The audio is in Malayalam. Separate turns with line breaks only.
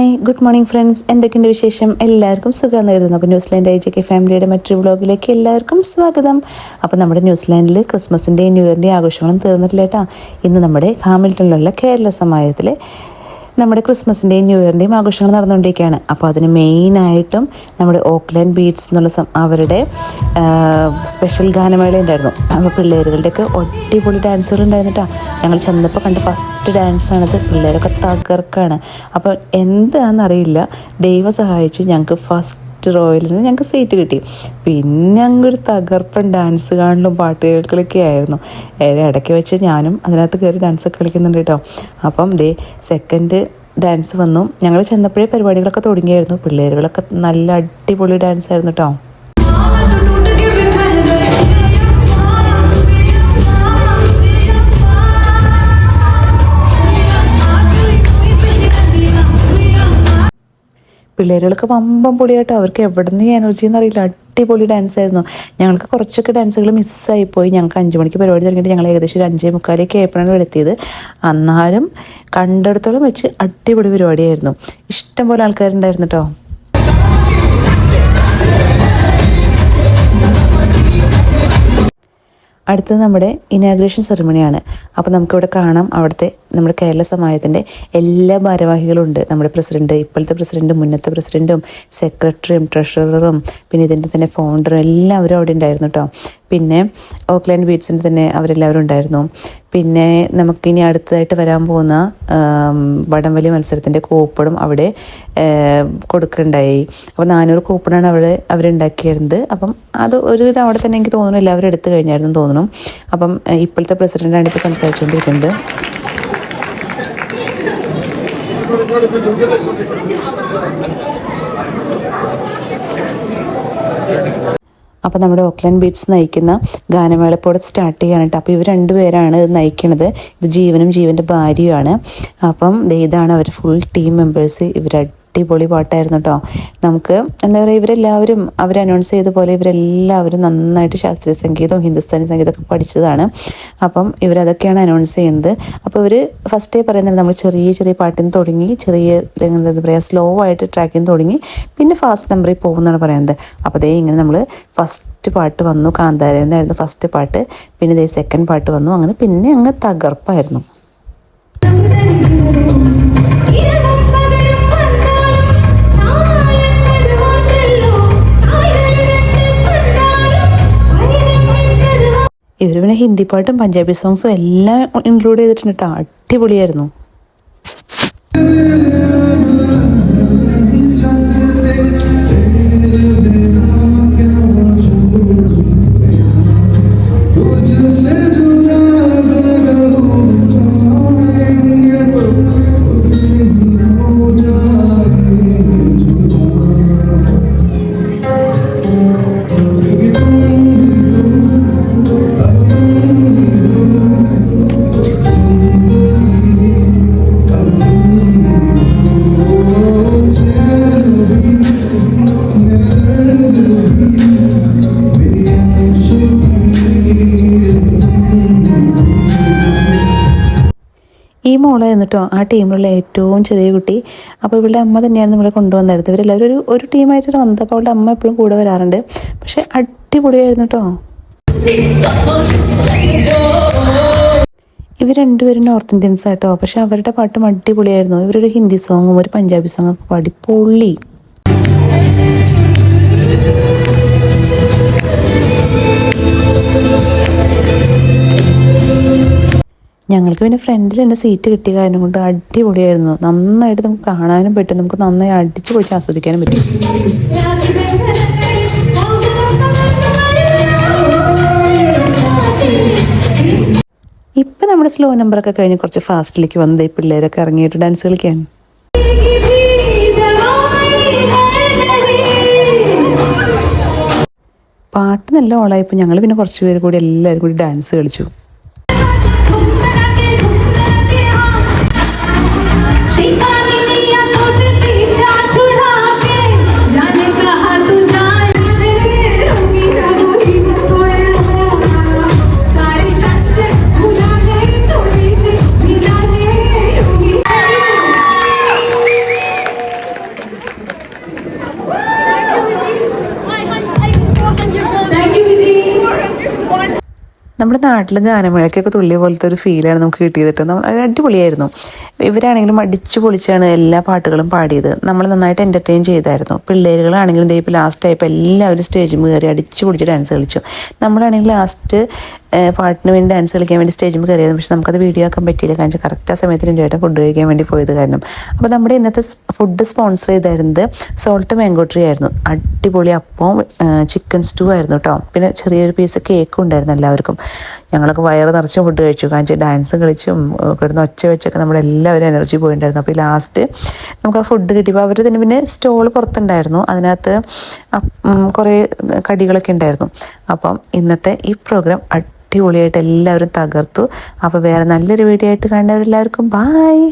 ഹായ് ഗുഡ് മോർണിംഗ് ഫ്രണ്ട്സ് എന്തൊക്കെയുണ്ട് വിശേഷം? എല്ലാവർക്കും സുഖം നേരിടുന്നു അപ്പോൾ ന്യൂസിലാൻഡ് ഐ കെ ഫാമിലിയുടെ മറ്റൊരു വ്ളോഗിലേക്ക് എല്ലാവർക്കും സ്വാഗതം. അപ്പോൾ നമ്മുടെ ന്യൂസിലാൻഡിൽ ക്രിസ്മസിന്റെയും ന്യൂ ഇയറിന്റെയും ആഘോഷങ്ങളും തീർന്നിട്ടില്ല കേട്ടോ. ഇന്ന് നമ്മുടെ ഹാമിൽട്ടണിലുള്ള കേരള സമാജത്തിലെ നമ്മുടെ ക്രിസ്മസിന്റെയും ന്യൂ ഇയറിന്റെയും ആഘോഷങ്ങൾ നടന്നുകൊണ്ടിരിക്കുകയാണ്. അപ്പോൾ അതിന് മെയിനായിട്ടും നമ്മുടെ ഓക്ലാൻഡ് ബീറ്റ്സ് എന്നുള്ള അവരുടെ സ്പെഷ്യൽ ഗാനമേള ഉണ്ടായിരുന്നു. അപ്പോൾ പിള്ളേരുകളുടെയൊക്കെ ഒട്ടിപൊളി ഡാൻസുകൾ ഉണ്ടായിരുന്നു കേട്ടോ ഞങ്ങൾ ചെന്നപ്പോൾ കണ്ട ഫസ്റ്റ് ഡാൻസാണത് പിള്ളേരൊക്കെ തകർക്കാണ്. അപ്പോൾ എന്താണെന്നറിയില്ല. ദൈവം സഹായിച്ച് ഞങ്ങൾക്ക് ഫസ്റ്റ് ഫസ്റ്റ് റോയലിന് ഞങ്ങൾക്ക് സീറ്റ് കിട്ടി. പിന്നെ അങ്ങൊരു തകർപ്പൻ ഡാൻസ് കാണലും പാട്ട് കേൾക്കലൊക്കെ ആയിരുന്നു ഇടയ്ക്ക് വെച്ച് ഞാനും അതിനകത്ത് കയറി ഡാൻസ് കളിക്കുന്നുണ്ട് കേട്ടോ. അപ്പം ദേ സെക്കൻഡ് ഡാൻസ് വന്നു. ഞങ്ങൾ ചെന്നപ്പോഴേ പരിപാടികളൊക്കെ തുടങ്ങിയായിരുന്നു. പിള്ളേരുകളൊക്കെ നല്ല അടിപൊളി ഡാൻസ് ആയിരുന്നു കേട്ടോ. പിള്ളേരുകളൊക്കെ വമ്പം പൊളിയാട്ടോ. അവർക്ക് എവിടെ നിന്ന് എനർജി എന്നറിയില്ല. അടിപൊളി ഡാൻസ് ആയിരുന്നു. ഞങ്ങൾക്ക് കുറച്ചൊക്കെ ഡാൻസുകൾ മിസ്സായിപ്പോയി ഞങ്ങൾക്ക് അഞ്ച് മണിക്ക് പരിപാടി തുടങ്ങിയിട്ട് ഞങ്ങൾ ഏകദേശം ഒരു അഞ്ചേ മുക്കാലേക്ക് ഏപ്രിലാണ് എടുത്തിയത് എന്നാലും കണ്ടിടത്തോളം വെച്ച് അടിപൊളി പരിപാടിയായിരുന്നു. ഇഷ്ടം പോലെ ആൾക്കാരുണ്ടായിരുന്നു കേട്ടോ അടുത്തത് നമ്മുടെ ഇനാഗ്രേഷൻ സെറിമണിയാണ് അപ്പോൾ നമുക്കിവിടെ കാണാം അവിടുത്തെ നമ്മുടെ കേരള സമാജത്തിന്റെ എല്ലാ ഭാരവാഹികളും ഉണ്ട് നമ്മുടെ പ്രസിഡന്റ് ഇപ്പോഴത്തെ പ്രസിഡന്റും മുന്നത്തെ പ്രസിഡന്റും സെക്രട്ടറിയും ട്രഷററും പിന്നെ ഇതിന്റെ തന്നെ ഫൗണ്ടറും എല്ലാവരും അവിടെ ഉണ്ടായിരുന്നു കേട്ടോ പിന്നെ ഓക്ലാൻഡ് ബീറ്റ്സിന്റെ തന്നെ അവരെല്ലാവരും ഉണ്ടായിരുന്നു. പിന്നെ നമുക്കിനി അടുത്തതായിട്ട് വരാൻ പോകുന്ന വടംവലി മത്സരത്തിന്റെ കൂപ്പണും അവിടെ കൊടുക്കുകയുണ്ടായി അപ്പോൾ നാനൂറ് കൂപ്പണാണ് അവിടെ അവരുണ്ടാക്കിയിരുന്നത്. അപ്പം അത് ഒരുവിധം അവിടെ തന്നെ എനിക്ക് തോന്നുന്നു എല്ലാവരും എടുത്തു കഴിഞ്ഞായിരുന്നു തോന്നുന്നു. അപ്പം ഇപ്പോഴത്തെ പ്രസിഡന്റാണ് ഇപ്പോൾ സംസാരിച്ചുകൊണ്ടിരിക്കുന്നത്. അപ്പോൾ നമ്മുടെ ഓക്ലാൻഡ് ബീറ്റ്സ് നയിക്കുന്ന ഗാനമേളപ്പോടെ സ്റ്റാർട്ട് ചെയ്യാണ് കേട്ടോ. അപ്പോൾ ഇവർ രണ്ടുപേരാണ് ഇത് നയിക്കുന്നത് ഇത് ജീവനും ജീവന്റെ ഭാര്യയുമാണ്. അപ്പം ഇതാണ് അവർ ഫുൾ ടീം മെമ്പേഴ്സ് ഇവർ അടിപൊളി പാട്ടായിരുന്നു കേട്ടോ നമുക്ക് എന്താ പറയുക ഇവരെല്ലാവരും അവർ അനൗൺസ് ചെയ്ത പോലെ ഇവരെല്ലാവരും നന്നായിട്ട് ശാസ്ത്രീയ സംഗീതവും ഹിന്ദുസ്ഥാനി സംഗീതമൊക്കെ പഠിച്ചതാണ്. അപ്പം ഇവരതൊക്കെയാണ് അനൗൺസ് ചെയ്യുന്നത്. അപ്പോൾ ഇവർ ഫസ്റ്റേ പറയുന്നത് നമ്മൾ ചെറിയ ചെറിയ പാട്ടിൽ നിന്ന് തുടങ്ങി ചെറിയ എന്താ പറയുക സ്ലോ ആയിട്ട് ട്രാക്കിൽ നിന്ന് തുടങ്ങി പിന്നെ ഫാസ്റ്റ് നമ്പറിൽ പോകുമെന്നാണ് പറയുന്നത്. അപ്പോൾ അതേ ഇങ്ങനെ നമ്മൾ ഫസ്റ്റ് പാട്ട് വന്നു കാന്താര എന്നായിരുന്നു ഫസ്റ്റ് പാട്ട്. പിന്നെ ഇതേ സെക്കൻഡ് പാട്ട് വന്നു അങ്ങനെ പിന്നെ അങ്ങ് തകർപ്പായിരുന്നു. ഇവർ പിന്നെ ഹിന്ദി പാട്ടും പഞ്ചാബി സോങ്സും എല്ലാം ഇൻക്ലൂഡ് ചെയ്തിട്ടുണ്ട്. കേട്ടോ. അടിപൊളിയായിരുന്നു. മോളായിരുന്നു കേട്ടോ ആ ടീമിലുള്ള ഏറ്റവും ചെറിയ കുട്ടി. അപ്പോൾ ഇവളുടെ അമ്മ തന്നെയാണ് നമ്മളെ കൊണ്ടുവന്നായിരുന്നത് ഇവരെല്ലാവരും ഒരു ഒരു ടീമായിട്ടാണ് വന്നത്. അപ്പോൾ അവളുടെ അമ്മ എപ്പോഴും കൂടെ വരാറുണ്ട്. പക്ഷെ അടിപൊളിയായിരുന്നു കേട്ടോ ഇവർ രണ്ടുപേരും നോർത്ത് ഇന്ത്യൻസ് ആട്ടോ പക്ഷെ അവരുടെ പാട്ടും അടിപൊളിയായിരുന്നു. ഇവരൊരു ഹിന്ദി സോങ്ങും ഒരു പഞ്ചാബി സോങ്ങും അടിപൊളി ഞങ്ങൾക്ക് പിന്നെ ഫ്രണ്ടിൽ തന്നെ സീറ്റ് കിട്ടിയ കാര്യം കൊണ്ട് അടിപൊളിയായിരുന്നു. നന്നായിട്ട് നമുക്ക് കാണാനും പറ്റും. നമുക്ക് നന്നായി അടിച്ചു പൊളിച്ച് ആസ്വദിക്കാനും പറ്റും. ഇപ്പം നമ്മുടെ സ്ലോ നമ്പറൊക്കെ കഴിഞ്ഞ് കുറച്ച് ഫാസ്റ്റിലേക്ക് വന്നത് ഈ പിള്ളേരൊക്കെ ഇറങ്ങിയിട്ട് ഡാൻസ് കളിക്കാൻ. പാട്ട് നല്ല ഓളായപ്പോൾ ഞങ്ങൾ പിന്നെ കുറച്ച് പേര് കൂടി എല്ലാവരും കൂടി ഡാൻസ് കളിച്ചു. നമ്മുടെ നാട്ടിൽ ഗാനമേളയ്ക്കൊക്കെ തുള്ളിയ പോലത്തെ ഒരു ഫീലാണ് നമുക്ക് കിട്ടിയത് അത് അടിപൊളിയായിരുന്നു. ഇവരാണെങ്കിലും അടിച്ചു പൊളിച്ചാണ് എല്ലാ പാട്ടുകളും പാടിയത്. നമ്മൾ നന്നായിട്ട് എന്റർടൈൻ ചെയ്തായിരുന്നു. പിള്ളേരുകളാണെങ്കിലും ഇപ്പോൾ ലാസ്റ്റ് ആയപ്പോൾ എല്ലാവരും സ്റ്റേജിൽ കയറി അടിച്ചു പൊളിച്ച് ഡാൻസ് കളിച്ചു. നമ്മളാണെങ്കിൽ ലാസ്റ്റ് പാട്ടിന് വേണ്ടി ഡാൻസ് കളിക്കാൻ വേണ്ടി സ്റ്റേജിൽ കയറിയായിരുന്നു. പക്ഷെ നമുക്കത് വീഡിയോ ആക്കാൻ പറ്റിയില്ല. കാരണം കറക്റ്റ് ആ സമയത്തിന് എന്റെ ഫുഡ് കഴിക്കാൻ വേണ്ടി പോയത് കാരണം. അപ്പോൾ നമ്മുടെ ഇന്നത്തെ ഫുഡ് സ്പോൺസർ ചെയ്തായിരുന്നത് സോൾട്ട് മാങ്കോട്ടറി ആയിരുന്നു. അടിപൊളി അപ്പവും ചിക്കൻ സ്റ്റൂ ആയിരുന്നു കേട്ടോ. പിന്നെ ചെറിയൊരു പീസ് കേക്കും ഉണ്ടായിരുന്നു എല്ലാവർക്കും. ഞങ്ങളൊക്കെ വയറ് നിറച്ച് ഫുഡ് കഴിച്ചു. കാണിച്ച് ഡാൻസ് കളിച്ചും കിടന്ന് ഒച്ച വെച്ചൊക്കെ നമ്മുടെ എല്ലാവരും എനർജി പോയിട്ടുണ്ടായിരുന്നു അപ്പോൾ ലാസ്റ്റ് നമുക്ക് ആ ഫുഡ് കിട്ടിയപ്പോൾ അവർ തന്നെ പിന്നെ സ്റ്റോൾ പുറത്തുണ്ടായിരുന്നു. അതിനകത്ത് കുറേ കടികളൊക്കെ ഉണ്ടായിരുന്നു അപ്പം ഇന്നത്തെ ഈ പ്രോഗ്രാം അടിപൊളിയായിട്ട് എല്ലാവരും തകർത്തു. അപ്പോൾ വേറെ നല്ലൊരു വീഡിയോ ആയിട്ട് കാണുന്നവരെല്ലാവർക്കും ബായ്